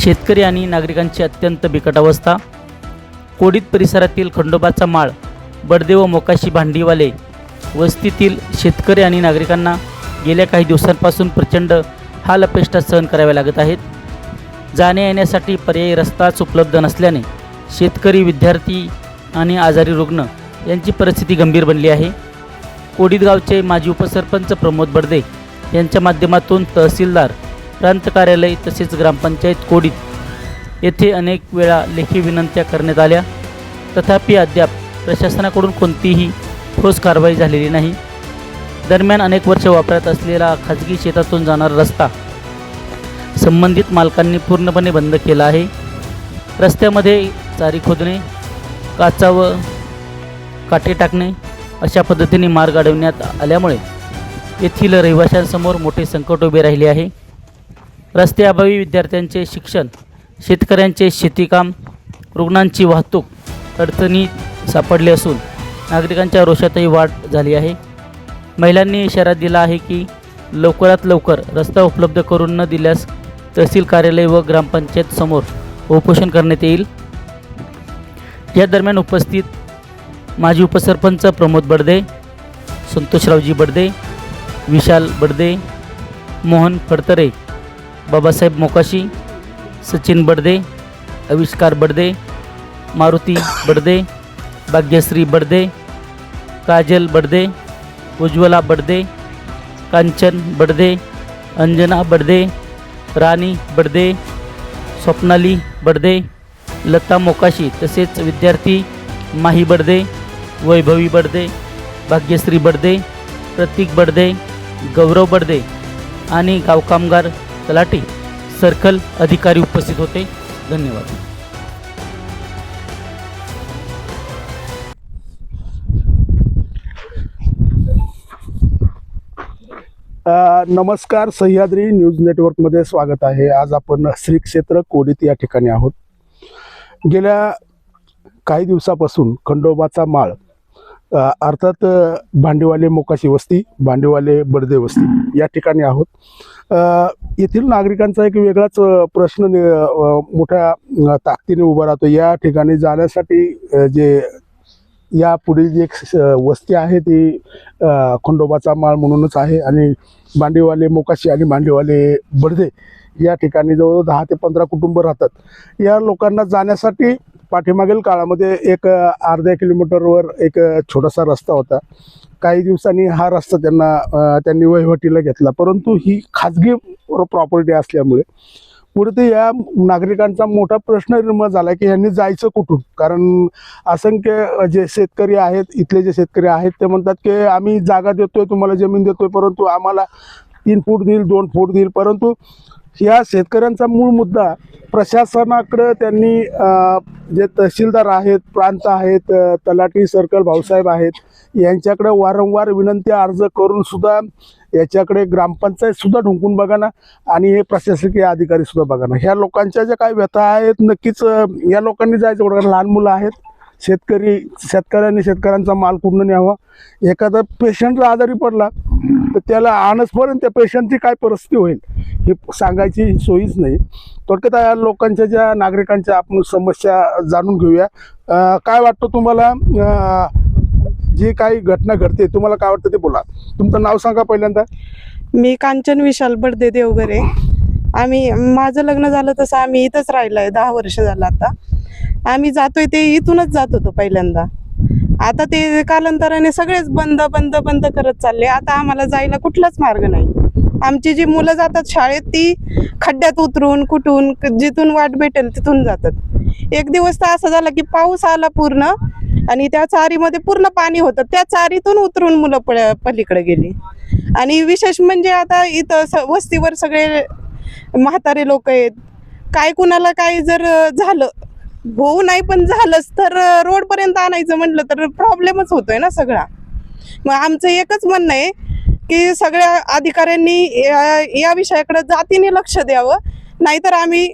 शेतकरी आणि नागरिकांची अत्यंत बिकट अवस्था. कोडीत परिसरातील खंडोबाचा माळ बडदे व मोकाशी भांडीवाले वस्तीतील शेतकरी आणि नागरिकांना गेल्या काही दिवसांपासून प्रचंड हाल अपेष्टा सहन कराव्या लागत आहेत. जाण्या येण्यासाठी पर्यायी रस्ताच उपलब्ध नसल्याने शेतकरी विद्यार्थी आणि आजारी रुग्ण यांची परिस्थिती गंभीर बनली आहे. कोडीत गावचे माजी उपसरपंच प्रमोद बडदे यांच्या माध्यमातून तहसीलदार प्रांत कार्यालय तसेच ग्रामपंचायत कोडीत येथे अनेक वेळा लेखी विनंत्या करण्यात आल्या. तथापि अद्याप प्रशासनाकडून कोणतीही ठोस कारवाई झालेली नाही. दरम्यान अनेक वर्ष वापरात असलेला खाजगी शेतातून जाणारा रस्ता संबंधित मालकांनी पूर्णपणे बंद केला आहे. रस्त्यामध्ये चारी खोदणे काचा व काटे टाकणे अशा पद्धतीने मार्ग अडवण्यात आल्यामुळे येथील रहिवाशांसमोर मोठे संकट उभे राहिले आहे. रस्त्याअभावी विद्यार्थ्यांचे शिक्षण शेतकऱ्यांचे शेतीकाम रुग्णांची वाहतूक अडचणी सापडली असून नागरिकांच्या रोषातही वाढ झाली आहे. महिलांनी इशारा दिला आहे की लवकरात लवकर रस्ता उपलब्ध करून न दिल्यास तहसील कार्यालय व ग्रामपंचायत समोर उपोषण करण्यात येईल. या दरम्यान उपस्थित माजी उपसरपंच प्रमोद बडदे संतोषरावजी बडदे विशाल बडदे मोहन फडतरे बाबासाहेब मोकाशी सचिन बडदे आविष्कार बडदे मारुती बडदे भाग्यश्री बडदे काजल बडदे उज्ज्वला बडदे कांचन बडदे अंजना बडदे राणी बडदे स्वप्नाली बडदे लता मोकाशी तसेच विद्यार्थी माही बडदे वैभवी बडदे भाग्यश्री बडदे प्रतीक बडदे गौरव बडदे आणि गाव कामगार तलाठी सर्कल अधिकारी उपस्थित होते. धन्यवाद. नमस्कार सह्याद्री न्यूज नेटवर्कमध्ये स्वागत आहे. आज आपण श्री क्षेत्र कोडित या ठिकाणी आहोत. गेल्या काही दिवसापासून खंडोबाचा माळ अर्थात भांडेवाले भांडीवाले मोकाशी वस्ती भांडीवाले बडदे वस्ती या ठिकाणी आहोत. येथील नागरिकांचा एक वेगळाच प्रश्न मोठ्या ताकदीने उभा राहतो. या ठिकाणी जाण्यासाठी जे या पुढील जी एक वस्ती आहे ती खंडोबाचा माळ म्हणूनच आहे आणि मांडीवाले मोकाशी आणि मांडीवाले बडदे या ठिकाणी जवळ दहा ते पंधरा कुटुंब राहतात. या लोकांना जाण्यासाठी पाठीमागील काळामध्ये एक अर्ध्या किलोमीटरवर एक छोटासा रस्ता होता. काही दिवसांनी हा रस्ता त्यांना त्यांनी वहिवटीला घेतला. परंतु ही खाजगी प्रॉपर्टी असल्यामुळे पुढे या नागरिकांचा मोठा प्रश्न निर्माण झाला की यांनी जायचं कुठून? कारण असंख्य जे शेतकरी आहेत इथले जे शेतकरी आहेत ते म्हणतात की आम्ही जागा देतोय तुम्हाला जमीन देतोय परंतु आम्हाला तीन फूट देईल दोन फूट देईल परंतु या शेतकऱ्यांचा मूळ मुद्दा प्रशासनाकडं त्यांनी जे तहसीलदार आहेत प्रांत आहेत तलाटी तलाठी सर्कल भाऊसाहेब आहेत यांच्याकडे वारंवार विनंती अर्ज करून सुद्धा याच्याकडे ग्रामपंचायत सुद्धा ढुंकून बघा ना आणि हे प्रशासकीय अधिकारी सुद्धा बघा ना. ह्या लोकांच्या ज्या काही व्यथा आहेत नक्कीच या लोकांनी जायचं बघा लहान मुलं आहेत. शेतकरी शेतकऱ्यांनी शेतकऱ्यांचा माल कुठून न्यावा? एखादा पेशंटला आजारी पडला तर त्याला आणसपर्यंत त्या पेशंटची काय परिस्थिती होईल? हे सांगायची सोयीच नाही. थोडक्यात या लोकांच्या ज्या नागरिकांच्या आपण समस्या जाणून घेऊया. काय वाटतं तुम्हाला? जी काही घटना घडते तुम्हाला काय वाटतं ते बोला. तुमचं नाव सांगा पहिल्यांदा. मी कांचन विशाल बडदे देवगरे आम्ही माझं लग्न झालं तसं आम्ही इथंच राहिलोय दहा वर्ष झालं आता. आम्ही जातोय ते इथूनच जात होतो पहिल्यांदा. आता ते कालांतराने सगळेच बंद बंद बंद करत चालले. आता आम्हाला जायला कुठलाच मार्ग नाही. आमची जी मुलं जातात शाळेत ती खड्ड्यात उतरून कुठून जिथून वाट भेटेल तिथून जातात. एक दिवस तर असं झालं की पाऊस आला पूर्ण आणि त्या चारीमध्ये पूर्ण पाणी होतं. त्या चारीतून उतरून मुलं पलीकडे गेली. आणि विशेष म्हणजे आता इथं वस्तीवर सगळे म्हातारे लोक आहेत. काय कुणाला काय जर झालं होऊ नाही पण झालंच तर रोडपर्यंत आणायचं म्हटलं तर प्रॉब्लेमच होतोय ना सगळा. मग आमचं एकच म्हणणं आहे की सगळ्या अधिकाऱ्यांनी या विषयाकडे जातीने लक्ष द्यावं. नाहीतर आम्ही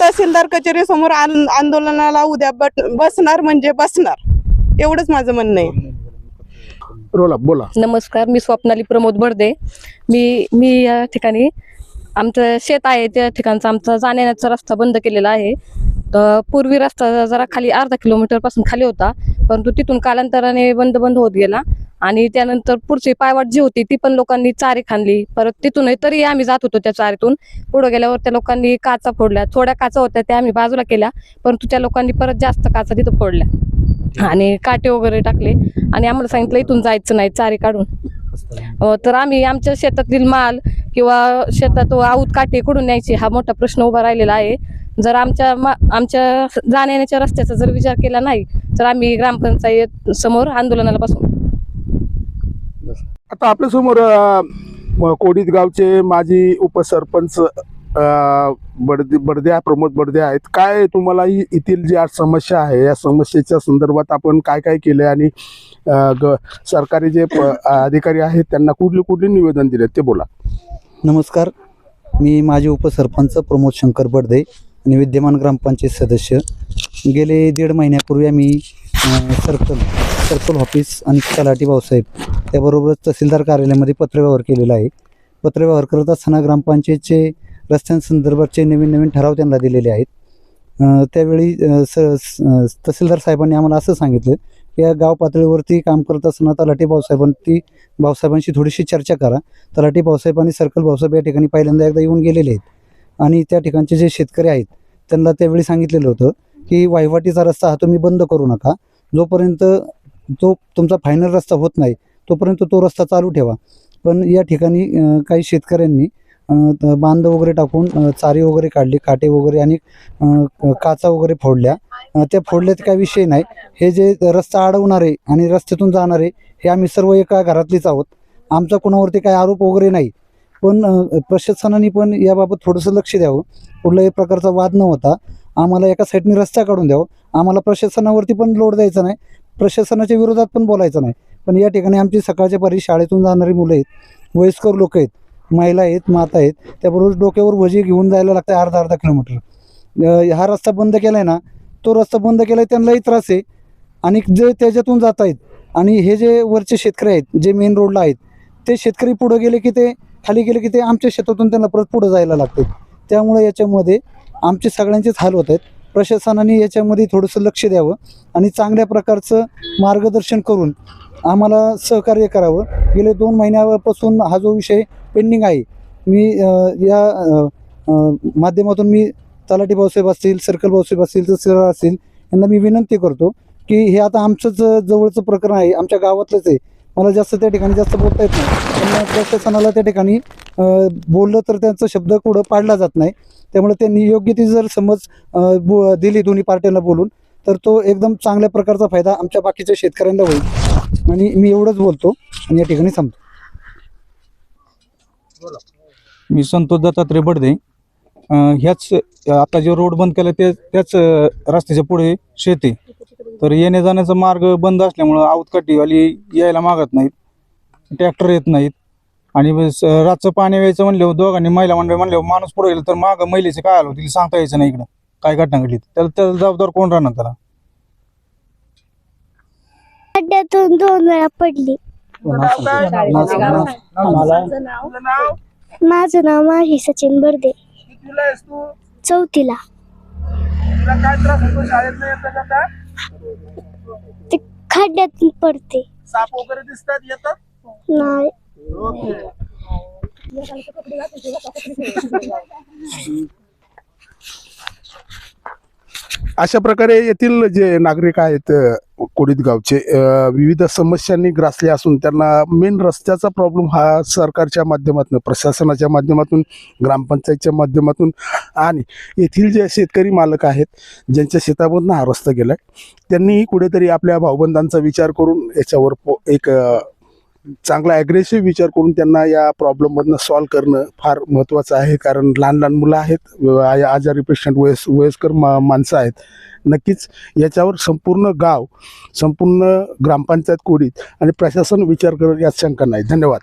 तहसीलदार कचेरी समोर आंदोलनाला उद्या बट बसणार म्हणजे बसणार. एवढंच माझं म्हणणं आहे. रोला बोला. नमस्कार मी स्वप्नाली प्रमोद बर्दे. मी मी या ठिकाणी आमचं शेत आहे त्या ठिकाणचा. आमचा जाण्याचा रस्ता बंद केलेला आहे. तर पूर्वी रस्ता जरा खाली अर्धा किलोमीटरपासून खाली होता. परंतु तिथून कालांतराने बंद बंद होत गेला. आणि त्यानंतर पुढची पायवाट जी होती ती पण लोकांनी चारी खाणली परत तिथूनही तरी आम्ही जात होतो त्या चारीतून. पुढे गेल्यावर त्या लोकांनी काचा फोडल्या. थोड्या काचा होत्या त्या आम्ही बाजूला केल्या. परंतु त्या लोकांनी परत जास्त काचा तिथं फोडल्या. आणि काटे वगैरे टाकले. आणि आम्हाला सांगितलं इथून जायचं नाही चारी काढून. तर आम्ही आमच्या शेतातील माल किंवा शेतात आऊत काटे कुठून न्यायचे हा मोठा प्रश्न उभा राहिलेला आहे. जर आमच्या मा आमच्या जाण्याच्या रस्त्याचा जर विचार केला नाही तर आम्ही ग्रामपंचायत समोर आंदोलनाला बसू. आता आपल्यासमोर समोर कोडीत गावचे माजी उपसरपंच बडदे बडदे प्रमोद बडदे आहेत. काय तुम्हाला येथील जी आज समस्या आहे या समस्येच्या संदर्भात आपण काय काय केलं आणि ग सरकारी जे प- अधिकारी आहेत त्यांना कुठले कुठले निवेदन दिले ते बोला. नमस्कार. मी माजी उपसरपंच प्रमोद शंकर बडदे आणि विद्यमान ग्रामपंचायत सदस्य. गेले दीड महिन्यापूर्वी आम्ही अ, सर्कल सर्कल ऑफिस आणि तलाठी भाऊसाहेब त्याबरोबरच तहसीलदार कार्यालयामध्ये पत्रव्यवहार केलेला आहे. पत्रव्यवहार करत असताना ग्रामपंचायतचे रस्त्यांसंदर्भातचे नवीन नवीन ठराव त्यांना दिलेले आहेत. अ, त्यावेळी अ, स स- तहसीलदार साहेबांनी आम्हाला असं सांगितलं या गाव पातळीवरती काम करत असताना तलाठी भाऊसाहेबांती भाऊसाहेबांशी थोडीशी चर्चा करा. तलाठी भाऊसाहेब आणि सर्कल भाऊसाहेब या ठिकाणी पहिल्यांदा एकदा येऊन गेलेले आहेत. आणि त्या ठिकाणचे जे शेतकरी आहेत त्यांना त्यावेळी सांगितलेलं होतं की वाहिवाटीचा रस्ता हा तुम्ही बंद करू नका. जोपर्यंत तो तुमचा फायनल रस्ता होत नाही तोपर्यंत तो रस्ता चालू ठेवा. पण या ठिकाणी काही शेतकऱ्यांनी बांध वगैरे टाकून चारी वगैरे काढली काटे वगैरे आणि काचा वगैरे फोडल्या. त्या फोडल्यात काही विषय नाही. हे जे रस्ता अडवणारे आणि रस्त्यातून जाणारे हे आम्ही सर्व एका घरातलीच आहोत. आमचा कोणावरती काही आरोप वगैरे नाही. पण प्रशासनाने पण याबाबत थोडंसं लक्ष द्यावं. कुठल्याही प्रकारचा वाद न होता आम्हाला एका साईडने रस्ता काढून द्यावं. आम्हाला प्रशासनावरती पण लोड द्यायचा नाही. प्रशासनाच्या विरोधात पण बोलायचं नाही. पण या ठिकाणी आमची सकाळच्या परी शाळेतून जाणारी मुलं आहेत. वयस्कर लोक आहेत. महिला आहेत माता आहेत त्याबरोबर डोक्यावर वजी घेऊन जायला लागतं अर्धा अर्धा किलोमीटर. हा रस्ता बंद केला आहे ना तो रस्ता बंद केला आहे त्यांनाही त्रास आहे. आणि जे त्याच्यातून जात आहेत आणि हे जे वरचे शेतकरी आहेत जे मेन रोडला आहेत ते शेतकरी पुढं गेले की ते खाली गेले की ते आमच्या शेतातून त्यांना परत पुढं जायला लागते त्यामुळे याच्यामध्ये आमचे सगळ्यांचेच हाल होत आहेत. प्रशासनाने याच्यामध्ये थोडंसं लक्ष द्यावं आणि चांगल्या प्रकारचं मार्गदर्शन करून आम्हाला सहकार्य करावं. गेले दोन महिन्यापासून हा जो विषय पेंडिंग आहे. मी या माध्यमातून मी तलाठी भाऊसाहेब असतील सर्कल भाऊसाहेब असतील तहसीलदार असतील यांना मी विनंती करतो की हे आता आमचंच जवळचं प्रकरण आहे आमच्या गावातलंच आहे. मला जास्त त्या ठिकाणी जास्त बोलता येत नाही. प्रशासनाला त्या ठिकाणी बोललं तर त्यांचा शब्द कुठं पाडला जात नाही. त्यामुळे त्यांनी योग्य ती जर समज बो दिली दोन्ही पार्ट्यांना बोलून तर तो एकदम चांगल्या प्रकारचा फायदा आमच्या बाकीच्या शेतकऱ्यांना होईल. आणि मी एवढंच बोलतो आणि या ठिकाणी थांबतो. मी संतोष दत्तात्रय बडदे. ह्याच आता जे रोड बंद केला ते त्याच रस्त्याच्या पुढे शेत. तर येण्या जाण्याचा मार्ग बंद असल्यामुळं आवतकाठीवाली यायला मागत नाहीत. ट्रॅक्टर येत नाहीत. आणि रातचं पाणी व्यायचं म्हणल्यावर दोघांनी महिला मंडळ म्हणल्यावर माणूस पुढे गेला तर माग महिलेचे काय आलो तिला सांगता यायचं नाही इकडं. काय घटना घडली? त्याला त्याला जबाबदार कोण राहणार त्याला? खड्ड्यातून दोन वेळा पडली. माझं नाव माही सचिन बर्दे. चौथीला. ते खड्ड्यात पडते. साप वगैरे दिसतात? येतात? नाही. अशा प्रकारे येथील जे नागरिक आहेत अ, कोडीत गावचे विविध समस्यांनी ग्रासले असून त्यांना मेन रस्त्याचा प्रॉब्लेम हा सरकारच्या माध्यमातून प्रशासनाच्या माध्यमातून ग्रामपंचायतच्या माध्यमातून आणि येथील जे शेतकरी मालक आहेत ज्यांच्या शेतामधून हा रस्ता गेला त्यांनीही कुठेतरी आपल्या भाऊबंधांचा विचार करून याच्यावर पो- एक चांगला ॲग्रेसिव्ह विचार करून त्यांना या प्रॉब्लेममधनं सॉल्व करणं फार महत्त्वाचं आहे. कारण लहान लहान मुलं आहेत आजारी पेशंट वयस वयस्कर मा माणसं आहेत. नक्कीच याच्यावर संपूर्ण गाव संपूर्ण ग्रामपंचायत कोडीत आणि प्रशासन विचार करत यात शंका नाही. धन्यवाद.